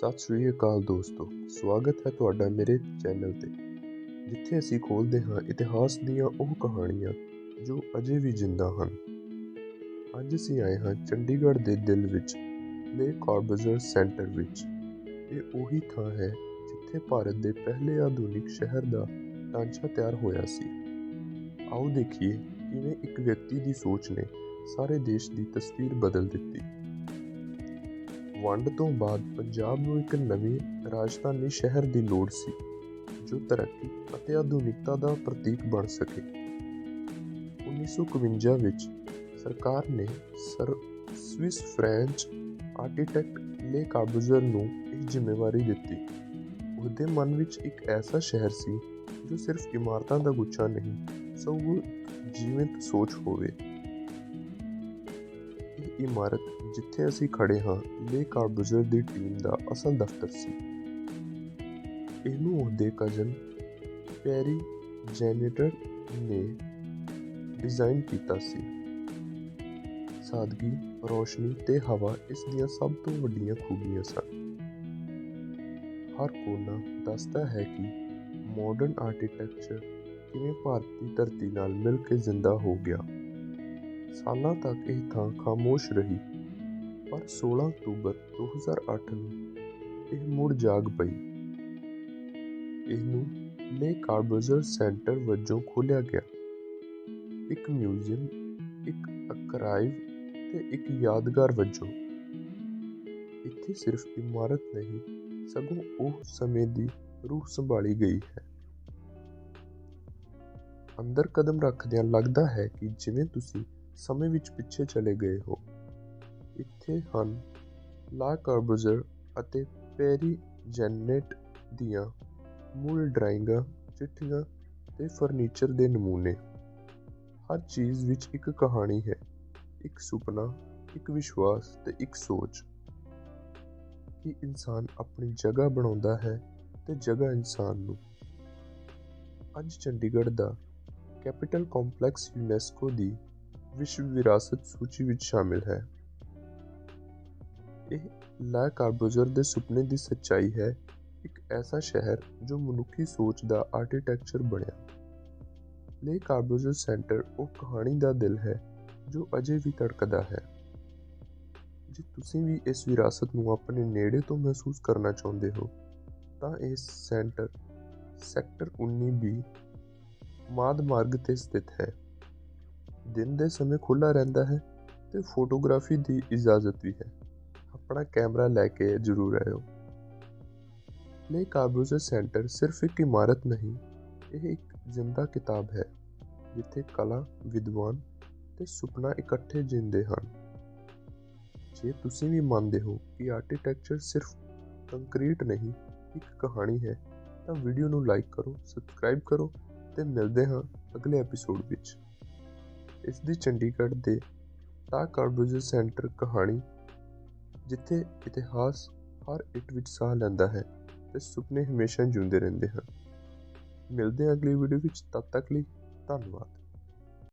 ਸਤਿ ਸ਼੍ਰੀ ਅਕਾਲ ਦੋਸਤੋ, ਸਵਾਗਤ ਹੈ ਤੁਹਾਡਾ ਮੇਰੇ ਚੈਨਲ ਤੇ। ਜਿੱਥੇ ਅਸੀਂ ਖੋਲਦੇ ਹਾਂ ਇਤਿਹਾਸ ਦੀਆਂ ਉਹ ਕਹਾਣੀਆਂ ਜੋ ਅਜੇ ਵੀ ਜਿੰਦਾ ਹਨ। ਅੱਜ ਅਸੀਂ ਆਏ ਹਾਂ ਚੰਡੀਗੜ੍ਹ ਦੇ ਦਿਲ ਵਿੱਚ ਲੇ ਕਾਰਬਜ਼ਰ ਸੈਂਟਰ ਵਿੱਚ। ਇਹ ਉਹੀ ਥਾਂ ਹੈ ਜਿੱਥੇ ਭਾਰਤ ਦੇ ਪਹਿਲੇ ਆਧੁਨਿਕ ਸ਼ਹਿਰ ਦਾ ਢਾਂਚਾ ਤਿਆਰ ਹੋਇਆ ਸੀ। ਆਓ ਦੇਖੀਏ ਕਿਵੇਂ ਇੱਕ ਵਿਅਕਤੀ ਦੀ ਸੋਚ ਨੇ ਸਾਰੇ ਦੇਸ਼ ਦੀ ਤਸਵੀਰ ਬਦਲ ਦਿੱਤੀ। ਵੰਡ ਤੋਂ ਬਾਅਦ ਪੰਜਾਬ ਨੂੰ ਇੱਕ ਨਵੀਂ ਰਾਜਧਾਨੀ ਸ਼ਹਿਰ ਦੀ ਲੋੜ ਸੀ, ਜੋ ਤਰੱਕੀ ਅਤੇ ਆਧੁਨਿਕਤਾ ਦਾ ਪ੍ਰਤੀਕ ਬਣ ਸਕੇ। 1951 ਵਿੱਚ ਸਰਕਾਰ ਨੇ ਸਰ, ਸਵਿਸ ਫ੍ਰੈਂਚ ਆਰਕੀਟੈਕਟ ਲੇ ਕਾਰਬੂਜ਼ਰ ਨੂੰ ਇਹ ਜ਼ਿੰਮੇਵਾਰੀ ਦਿੱਤੀ। ਉਹਦੇ ਮਨ ਵਿੱਚ ਇੱਕ ਐਸਾ ਸ਼ਹਿਰ ਸੀ, ਜੋ ਸਿਰਫ ਇਮਾਰਤਾਂ ਦਾ ਗੁੱਛਾ ਨਹੀਂ, ਸਗੋਂ ਜੀਵੰਤ ਸੋਚ ਹੋਵੇ। ਇਮਾਰਤ ਜਿੱਥੇ ਅਸੀਂ ਖੜੇ ਹਾਂ ਲੇ ਕਾਰਬੂਜ਼ਰ ਦੀ ਟੀਮ ਦਾ ਅਸਲ ਦਫ਼ਤਰ ਸੀ। ਇਹਨੂੰ ਉਹਦੇ ਕਜ਼ਨ ਪੈਰੀ ਜੈਨੇਟਰ ਨੇ ਡਿਜ਼ਾਈਨ ਕੀਤਾ ਸੀ। ਸਾਦਗੀ, ਰੋਸ਼ਨੀ ਤੇ ਹਵਾ ਇਸ ਦੀਆਂ ਸਭ ਤੋਂ ਵੱਡੀਆਂ ਖੂਬੀਆਂ ਸਨ। ਹਰ ਕੋਨਾ ਦੱਸਦਾ ਹੈ ਕਿ ਮਾਡਰਨ ਆਰਕੀਟੈਕਚਰ ਕਿਵੇਂ ਭਾਰਤੀ ਧਰਤੀ ਨਾਲ ਮਿਲ ਕੇ ਜ਼ਿੰਦਾ ਹੋ ਗਿਆ। ਸਾਲਾਂ ਤੱਕ ਇਹ ਥਾਂ ਖਾਮੋਸ਼ ਰਹੀ। ਪਰ 16 ਅਕਤੂਬਰ 2008 ਨੂੰ ਇਹ ਮੁੜ ਜਾਗ ਪਈ। ਇਹਨੂੰ ਲੇ ਕਾਰਬਜ਼ਰ ਸੈਂਟਰ ਵਜੋਂ ਖੋਲ੍ਹਿਆ ਗਿਆ। ਇੱਕ ਮਿਊਜ਼ੀਅਮ ਇੱਕ ਅਕਰਾਈਵ ਤੇ ਇੱਕ ਯਾਦਗਾਰ ਵਜੋਂ। ਇੱਥੇ ਸਿਰਫ ਇਮਾਰਤ ਨਹੀਂ, ਸਗੋਂ ਉਹ ਸਮੇਂ ਦੀ ਰੂਹ ਸੰਭਾਲੀ ਗਈ ਹੈ। ਅੰਦਰ ਕਦਮ ਰੱਖਦਿਆਂ ਲੱਗਦਾ ਹੈ ਕਿ ਜਿਵੇਂ ਤੁਸੀਂ ਸਮੇਂ ਵਿੱਚ ਪਿੱਛੇ ਚਲੇ ਗਏ ਹੋ। ਇੱਥੇ ਹਨ ਲਾ ਕਾਰਬੂਜ਼ਰ ਅਤੇ ਪੈਰੀ ਜੈਨੇਟ ਦੀਆਂ ਮੂਲ ਡਰਾਇੰਗਾਂ, ਚਿੱਠੀਆਂ ਅਤੇ ਫਰਨੀਚਰ ਦੇ ਨਮੂਨੇ। ਹਰ ਚੀਜ਼ ਵਿੱਚ ਇੱਕ ਕਹਾਣੀ ਹੈ, ਇੱਕ ਸੁਪਨਾ, ਇੱਕ ਵਿਸ਼ਵਾਸ ਤੇ ਇੱਕ ਸੋਚ। ਕਿ ਇਨਸਾਨ ਆਪਣੀ ਜਗ੍ਹਾ ਬਣਾਉਂਦਾ ਹੈ ਤੇ ਜਗ੍ਹਾ ਇਨਸਾਨ ਨੂੰ। ਅੱਜ ਚੰਡੀਗੜ੍ਹ ਦਾ ਕੈਪੀਟਲ ਕੰਪਲੈਕਸ ਯੂਨੈਸਕੋ ਦੀ ਵਿਸ਼ਵ ਵਿਰਾਸਤ ਸੂਚੀ ਵਿੱਚ ਸ਼ਾਮਿਲ ਹੈ ਇਹ ਲਾ ਕਾਰਬੂਜ਼ਰ ਦੇ ਸੁਪਨੇ ਦੀ ਸੱਚਾਈ ਹੈ ਇੱਕ ਐਸਾ ਸ਼ਹਿਰ ਜੋ ਮਨੁੱਖੀ ਸੋਚ ਦਾ ਆਰਕੀਟੈਕਚਰ ਬਣਿਆ ਲੇ ਕਾਰਬੂਜ਼ਰ ਸੈਂਟਰ ਉਹ ਕਹਾਣੀ ਦਾ ਦਿਲ ਹੈ ਜੋ ਅਜੇ ਵੀ ਧੜਕਦਾ ਹੈ ਜੇ ਤੁਸੀਂ ਵੀ ਇਸ ਵਿਰਾਸਤ ਨੂੰ ਆਪਣੇ ਨੇੜੇ ਤੋਂ ਮਹਿਸੂਸ ਕਰਨਾ ਚਾਹੁੰਦੇ ਹੋ ਤਾਂ ਇਹ ਸੈਂਟਰ ਸੈਕਟਰ 19B ਮਾਦ ਮਾਰਗ ਤੇ ਸਥਿਤ ਹੈ ਦਿਨ ਦੇ ਸਮੇਂ ਖੁੱਲ੍ਹਾ ਰਹਿੰਦਾ ਹੈ ਅਤੇ ਫੋਟੋਗ੍ਰਾਫੀ ਦੀ ਇਜਾਜ਼ਤ ਵੀ ਹੈ। ਆਪਣਾ ਕੈਮਰਾ ਲੈ ਕੇ ਜ਼ਰੂਰ ਆਇਓ। ਲੇ ਕਾਰਬੂਜ਼ਰ ਸੈਂਟਰ ਸਿਰਫ ਇੱਕ ਇਮਾਰਤ ਨਹੀਂ, ਇਹ ਇੱਕ ਜ਼ਿੰਦਾ ਕਿਤਾਬ ਹੈ, ਜਿੱਥੇ ਕਲਾ, ਵਿਦਵਾਨ ਤੇ ਸੁਪਨਾ ਇਕੱਠੇ ਜਿੰਦੇ ਹਨ। ਜੇ ਤੁਸੀਂ ਵੀ ਮੰਨਦੇ ਹੋ ਕਿ ਆਰਕੀਟੈਕਚਰ ਸਿਰਫ ਕੰਕਰੀਟ ਨਹੀਂ, ਇੱਕ ਕਹਾਣੀ ਹੈ, ਤਾਂ ਵੀਡੀਓ ਨੂੰ ਲਾਈਕ ਕਰੋ, ਸਬਸਕ੍ਰਾਈਬ ਕਰੋ ਤੇ ਮਿਲਦੇ ਹਾਂ ਅਗਲੇ ਐਪੀਸੋਡ ਵਿੱਚ। ਇਸ ਦੀ ਚੰਡੀਗੜ੍ਹ ਦੇ ਟਾਹ ਕਾਰਬੂਜ਼ਰ ਸੈਂਟਰ ਕਹਾਣੀ, ਜਿੱਥੇ ਇਤਿਹਾਸ ਹਰ ਇੱਟ ਵਿੱਚ ਸਾਹ ਲੈਂਦਾ ਹੈ ਅਤੇ ਸੁਪਨੇ ਹਮੇਸ਼ਾ ਜਿਉਂਦੇ ਰਹਿੰਦੇ ਹਨ। ਮਿਲਦੇ ਹਾਂ ਅਗਲੀ ਵੀਡੀਓ ਵਿੱਚ, ਤਦ ਤੱਕ ਲਈ ਧੰਨਵਾਦ।